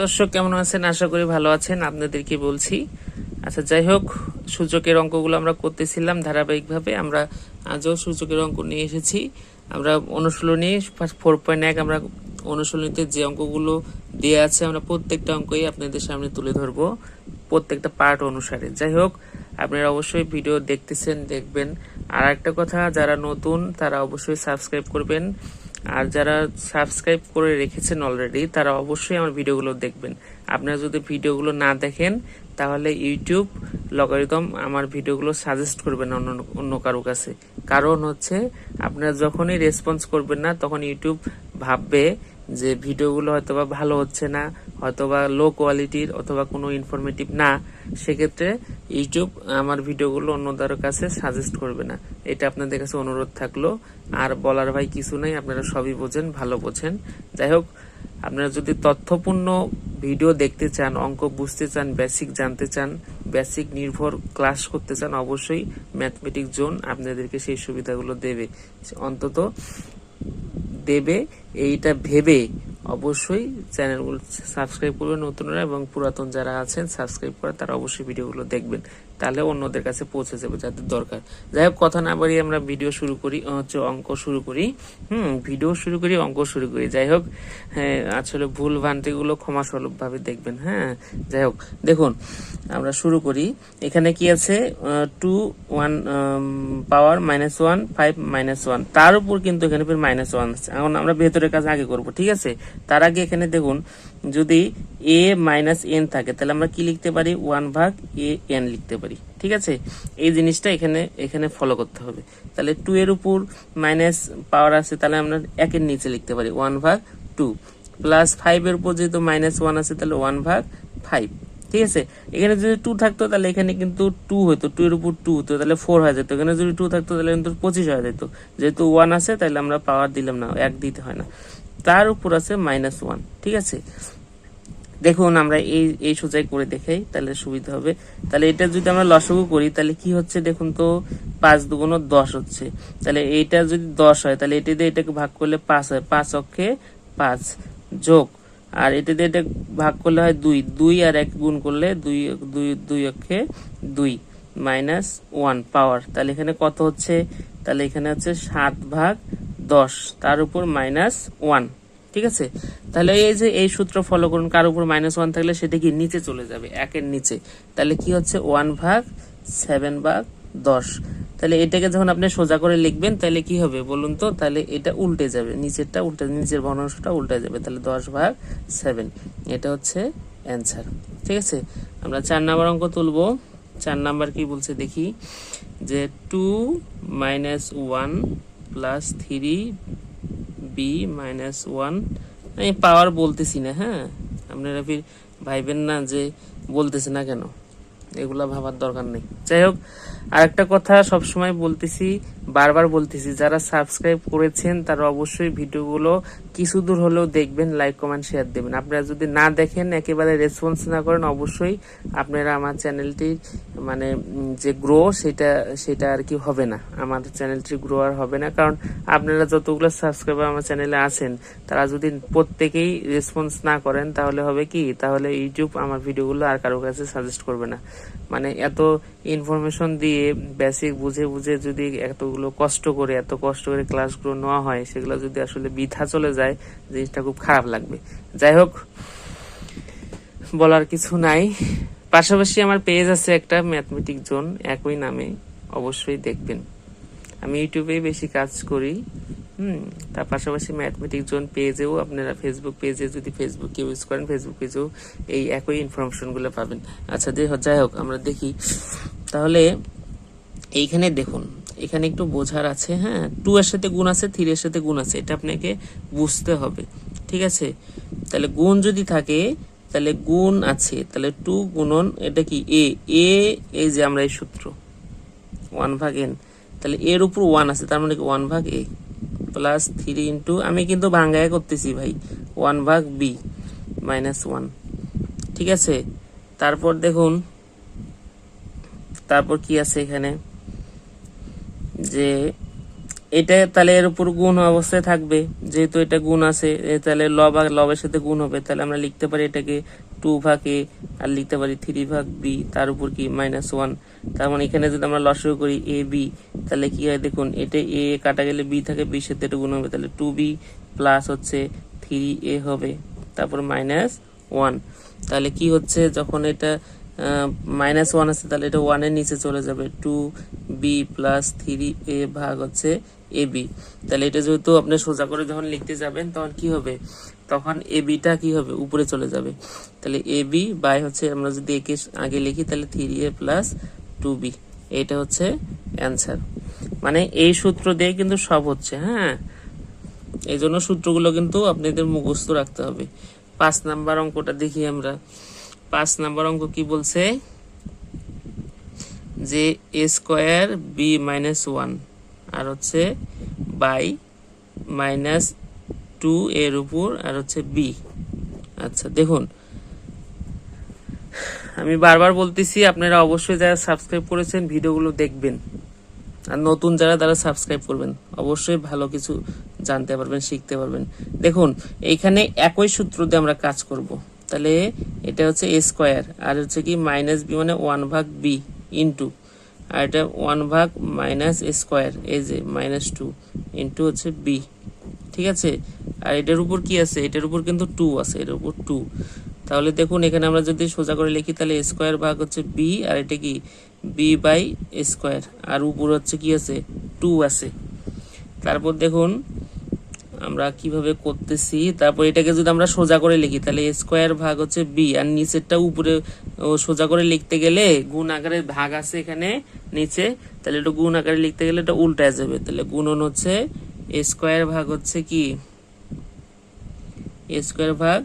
দর্শক, কেমন আছেন? আশা করি ভালো আছেন। আপনাদেরকে বলছি আচ্ছা যাই হোক, সূচকের অঙ্কগুলো আমরা করতেছিলাম ধারাবাহিকভাবে। আমরা আজও সূচকের অঙ্ক নিয়ে এসেছি। আমরা অনুশীলনী ফোর পয়েন্ট এক, আমরা অনুশীলনীতে যে অঙ্কগুলো দেওয়া আছে, আমরা প্রত্যেকটা অঙ্কই আপনাদের সামনে তুলে ধরবো প্রত্যেকটা পার্ট অনুসারে। যাই হোক, আপনারা অবশ্যই ভিডিও দেখতেছেন, দেখবেন। আর একটা কথা, যারা নতুন, তারা অবশ্যই সাবস্ক্রাইব করবেন। আর যারা সাবস্ক্রাইব করে রেখেছেন অলরেডি তারা অবশ্যই আমার ভিডিওগুলো দেখবেন। আপনারা যদি ভিডিওগুলো না দেখেন, তাহলে ইউটিউব লগারিদম আমার ভিডিওগুলো সাজেস্ট করবেন অন্য অন্য কারও কাছে। কারণ হচ্ছে, আপনারা যখনই রেসপন্স করবেন না, তখন ইউটিউব ভাববে যে ভিডিওগুলো হয়তোবা ভালো হচ্ছে না, হয়তোবা লো কোয়ালিটির অথবা কোনো ইনফরমেটিভ না, সেক্ষেত্রে ইউটিউব আমার ভিডিওগুলো অন্যদের কাছে সাজেস্ট করবে না। এটা আপনাদের কাছে অনুরোধ থাকল। আর বলার ভাই কিছু নাই, আপনারা সবই বোঝেন, ভালো বোঝেন। যাই হোক, আপনারা যদি তথ্যপূর্ণ ভিডিও দেখতে চান, অঙ্ক বুঝতে চান বেসিক জানতে চান বেসিক নির্ভর ক্লাস করতে চান, অবশ্যই ম্যাথমেটিক জোন আপনাদেরকে সেই সুবিধাগুলো দেবে। অন্তত দেবে, এইটা ভেবে অবশ্যই চ্যানেলগুলো সাবস্ক্রাইব করবেন নতুনরা এবং পুরাতন যারা আছেন, সাবস্ক্রাইব করে তারা অবশ্যই ভিডিওগুলো দেখবেন। তাহলে অন্যদের কাছে পৌঁছে যাবে যাদের দরকার। যাই হোক, কথা না বাড়িয়ে আমরা ভিডিও শুরু করি হচ্ছে অঙ্ক শুরু করি। হুম, ভিডিও শুরু করি, অঙ্ক শুরু করি। যাই হোক হ্যাঁ আসলে ভুল ভ্রান্তিগুলো ক্ষমাসুলভ ভাবে দেখবেন হ্যাঁ। যাই হোক, দেখুন, আমরা শুরু করি। এখানে কি আছে? Two one power minus one five minus one তার উপর কিন্তু এখানে মাইনাস ওয়ান আছে এখন আমরা ভেতরের কাজ আগে করব, ঠিক আছে? তার আগে এখানে দেখুন, যদি এ মাইনাস এন থাকে, তাহলে আমরা কি লিখতে পারি? ওয়ান ভাগ এ এন লিখতে পারি, ঠিক আছে? এই জিনিসটা এখানে এখানে ফলো করতে হবে। তাহলে টু এর উপর মাইনাস পাওয়ার আছে তাহলে আমরা একের নিচে লিখতে পারি ওয়ান ভাগ টু প্লাস ফাইভ এর উপর যেহেতু মাইনাস ওয়ান আছে তাহলে ওয়ান ভাগ ফাইভ ঠিক আছে? এখানে যদি টু থাকতো, তাহলে এখানে কিন্তু টু হতো টু এর উপর টু হতো, তাহলে ফোর হয়ে যেত। এখানে যদি টু থাকতো, তাহলে কিন্তু পঁচিশ হয়ে যেত। যেহেতু ওয়ান আছে, তাহলে আমরা পাওয়ার দিলাম না, এক দিতে হয় না। তার উপর আছে মাইনাস ওয়ান ঠিক আছে? দেখুন, আমরা এই এই সোজাই করে দেখাই, তাহলে সুবিধা হবে। তাহলে এটা যদি আমরা লসগু করি, তাহলে কি হচ্ছে দেখুন তো? পাঁচ দুগুণ দশ হচ্ছে। তাহলে এইটা যদি দশ হয়, তাহলে এটা দিয়ে এটাকে ভাগ করলে পাঁচ হয়। পাঁচ অক্ষে পাঁচ যোগ আর এটা দিয়ে এটা ভাগ করলে হয় দুই। দুই আর এক গুণ করলে দুই দুই দুই অক্ষে দুই মাইনাস ওয়ান পাওয়ার। তাহলে এখানে কত হচ্ছে? তাহলে এখানে হচ্ছে সাত ভাগ দশ, তার উপর মাইনাস ওয়ান। ঠিক আছে? তাহলে এই যে এই সূত্র ফলো করুন, কার উপর মাইনাস ওয়ান থাকলে সেটা কি নিচে চলে যাবে? একের নিচে। তাহলে কি হচ্ছে? ওয়ান ভাগ সেভেন ভাগ দশ। তাহলে এটাকে যখন আপনি সোজা করে লিখবেন, তাহলে কি হবে বলুন তো? তাহলে এটা উল্টে যাবে, নিচেরটা উল্টে নিচের ভগ্নাংশটা উল্টে যাবে, তাহলে দশ ভাগ সেভেন এটা হচ্ছে অ্যান্সার ঠিক আছে? আমরা চার নাম্বার অঙ্ক তুলবো। চার নাম্বার কি বলছে দেখি, যে two minus one plus three B minus one আমি পাওয়ার বলতেছি না হ্যাঁ? আপনারা ফির ভাইবেন না যে বলতেছে না কেন? এগুলা ভাবার দরকার নেই। যাই হোক আরেকটা কথা সবসময় বলতেছি, বারবার বলতেছি, যারা সাবস্ক্রাইব করেছেন তারা অবশ্যই ভিডিওগুলো কিছু দূর হলেও দেখবেন লাইক কমেন্ট শেয়ার দেবেন। আপনারা যদি না দেখেন, একেবারে রেসপন্স না করেন, অবশ্যই আপনারা আমার চ্যানেলটি মানে যে গ্রো সেটা সেটা আর কি হবে না। আমার চ্যানেলটি গ্রো আর হবে না। কারণ আপনারা যতগুলো সাবস্ক্রাইবার আমার চ্যানেলে আছেন, তারা যদি প্রত্যেকেই রেসপন্স না করেন, তাহলে হবে কি? তাহলে ইউটিউব আমার ভিডিওগুলো আর কারও কাছে সাজেস্ট করবে না। মানে এত ইনফরমেশন দিয়ে বেসিক বুঝে বুঝে যদি এতগুলো কষ্ট করে, এত কষ্ট করে ক্লাসগুলো নেওয়া হয়, সেগুলো যদি আসলে বৃথা চলে যায়, জিনিসটা খুব খারাপ লাগবে। যাই হোক, বলার কিছু নাই। পাশাপাশি আমার পেজ আছে একটা ম্যাথমেটিক জোন একই নামে। অবশ্যই দেখবেন। আমি ইউটিউবেই বেশি কাজ করি। হুম, তার পাশাপাশি ম্যাথমেটিক জোন পেজেও আপনারা ফেসবুক পেজে যদি ফেসবুক ইউজ করেন ফেসবুক পেজেও এই একই ইনফরমেশনগুলো পাবেন। আচ্ছা যাই হোক, আমরা দেখি। তাহলে এইখানে দেখুন, এখানে একটু বোঝার আছে হ্যাঁ? টু এর সাথে গুণ আছে থ্রি এর সাথে গুণ আছে, এটা আপনাকে বুঝতে হবে, ঠিক আছে? তাহলে গুণ যদি থাকে, তাহলে গুণ আছে, তাহলে টু গুণন, এটা কি? এ এ এই যে আমরা এই সূত্র ওয়ান ভাগ এন তাহলে এর উপর ওয়ান আছে, তার মানে কি? ওয়ান ভাগ এ প্লাস থ্রি ইন্টু আমি কিন্তু ভাঙ্গায় করতেছি ভাই। ওয়ান ভাগ বি মাইনাস ওয়ান ঠিক আছে? তারপর দেখুন, তারপর কি আছে এখানে? যে এটা তাহলে এর উপর গুণ অবস্থায় থাকবে। যেহেতু এটা গুণ আছে তাহলে লব আর লবের সাথে গুণ হবে। তাহলে আমরা লিখতে পারি এটাকে টু ভাগ এ আর লিখতে পারি থ্রি ভাগ বি তার উপর কি মাইনাস ওয়ান তার মানে এখানে যদি আমরা লসাগু করি এ বি তাহলে কি হয় দেখুন, এটা এ কাটা গেলে বি থাকে বির সাথে গুণ হবে, তাহলে টু বি প্লাস হচ্ছে থ্রি এ হবে, তারপর মাইনাস ওয়ান তাহলে কি হচ্ছে, যখন এটা মাইনাস ওয়ান আছে, তাহলে এটা ওয়ানের নিচে চলে যাবে two B plus three A ভাগ হচ্ছে এ বি তাহলে এটা যেহেতু আপনি সোজা করে যখন লিখতে যাবেন, তখন কি হবে? তখন এ বিটা কি হবে? উপরে চলে যাবে। তাহলে এ বি বাই হচ্ছে আমরা যদি একে আগে লিখি, তাহলে three A plus two B এটা হচ্ছে অ্যান্সার মানে এই সূত্র দিয়ে কিন্তু সব হচ্ছে হ্যাঁ? এই জন্য সূত্রগুলো কিন্তু আপনাদের মুখস্থ রাখতে হবে। পাঁচ নাম্বার অঙ্কটা দেখি আমরা। পাঁচ নাম্বার অঙ্ক কি বলছে? যে A square B minus one আর হচ্ছে বাই মাইনাস টু এর উপর আর হচ্ছে বি আচ্ছা দেখুন। আমি বারবার বলতেছি, আপনারা অবশ্যই যারা সাবস্ক্রাইব করেছেন ভিডিওগুলো দেখবেন। আর নতুন যারা, তারা সাবস্ক্রাইব করবেন। অবশ্যই ভালো কিছু জানতে পারবেন, শিখতে পারবেন। দেখুন, এইখানে একই সূত্র দিয়ে আমরা কাজ করব। তাহলে এটা হচ্ছে এ স্কোয়ার আর হচ্ছে কি মাইনাস বি মানে ওয়ান ভাগ বি ইন্টু আর এটা ওয়ান ভাগ মাইনাস স্কোয়ার এই যে মাইনাস টু ইন্টু হচ্ছে বি ঠিক আছে? আর এটার উপর কি আছে? এটার উপর কিন্তু টু আছে, এটার উপর টু তাহলে দেখুন, এখানে আমরা যদি সোজা করে লিখি, তাহলে স্কোয়ার ভাগ হচ্ছে বি আর এটা কি? বি বাই স্কোয়ার আর উপর হচ্ছে কি আছে? টু আছে। তারপর দেখুন, আমরা কীভাবে করতেছি? তারপর এটাকে যদি আমরা সোজা করে লিখি, তাহলে স্কোয়ার ভাগ হচ্ছে বি আর নিচেরটা উপরে ও সোজা করে লিখতে গেলে গুণ আকারে ভাগ আছে এখানে, নিচে। তাহলে এটা গুণ আকারে লিখতে গেলে এটা উল্টায় যাবে। তাহলে গুণন হচ্ছে স্কোয়ার ভাগ হচ্ছে কি? স্কোয়ার ভাগ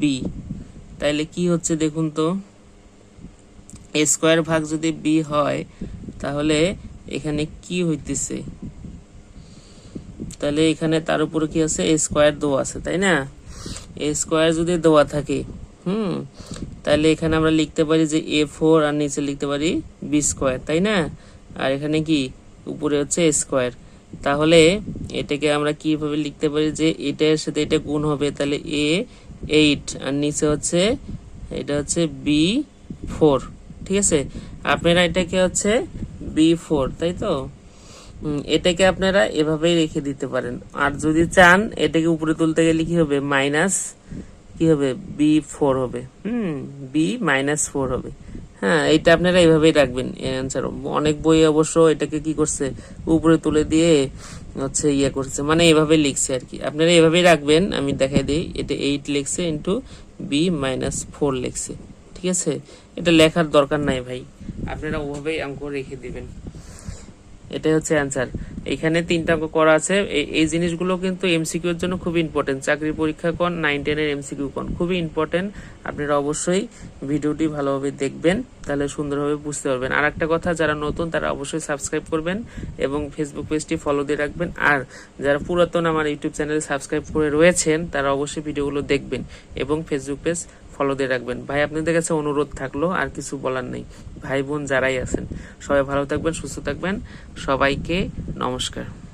বি। তাইলে কি হচ্ছে দেখুন তো? স্কোয়ার ভাগ যদি বি হয়, তাহলে এখানে কি হইতেছে? তাহলে এখানে তার উপরে কি আছে? এ স্কোয়ার দেওয়া আছে, তাই না? এ স্কোয়ার যদি দেওয়া থাকে হুম, তাহলে এখানে আমরা লিখতে পারি যে এ ফোর আর নিচে লিখতে পারি বি স্কোয়ার তাই না? আর এখানে কি? উপরে হচ্ছে স্কোয়ার তাহলে এটাকে আমরা কীভাবে লিখতে পারি যে এটার সাথে এটা গুণ হবে? তাহলে এ এইট আর নিচে হচ্ছে, এটা হচ্ছে বি ফোর ঠিক আছে? আপনারা এটাকে হচ্ছে বি ফোর তাই তো? এটাকে আপনারা এভাবেই রেখে দিতে পারেন। আর যদি চান, এটাকে উপরে তুলতে গেলে কি হবে? মাইনাস কি হবে? বি ফোর হবে। হুম বি মাইনাস ফোর হবে। হ্যাঁ এটা আপনারা এইভাবেই রাখবেন অ্যান্সার অনেক বই অবশ্য এটাকে কি করছে? উপরে তুলে দিয়ে হচ্ছে ইয়ে করছে। মানে এভাবে লিখছে আর কি। আপনারা এভাবেই রাখবেন, আমি দেখাই দিই। এটা এইট লিখছে ইন্টু বি মাইনাস ফোর লিখছে। ঠিক আছে? এটা লেখার দরকার নাই ভাই। আপনারা ওভাবেই অঙ্ক রেখে দিবেন। এটাই হচ্ছে অ্যান্সার এখানে তিনটা অঙ্ক করা আছে। এই- জিনিসগুলো কিন্তু এমসিকিউ এর জন্য খুবই ইম্পর্টেন্ট চাকরি পরীক্ষা কোন নাইন টেনের এমসিকিউ কোন খুবই ইম্পর্টেন্ট আপনারা অবশ্যই ভিডিওটি ভালোভাবে দেখবেন, তাহলে সুন্দরভাবে বুঝতে পারবেন। আর একটা কথা, যারা নতুন, তারা অবশ্যই সাবস্ক্রাইব করবেন এবং ফেসবুক পেজটি ফলো দিয়ে রাখবেন। আর যারা পুরাতন আমার ইউটিউব চ্যানেল সাবস্ক্রাইব করে রয়েছেন, তারা অবশ্যই ভিডিওগুলো দেখবেন এবং ফেসবুক পেজ ফলো দিয়ে রাখবেন। ভাই, আপনাদের কাছে অনুরোধ থাকল, আর কিছু বলার নেই। ভাই বোন যারাই আছেন, সবাই ভালো থাকবেন, সুস্থ থাকবেন। সবাইকে নমস্কার।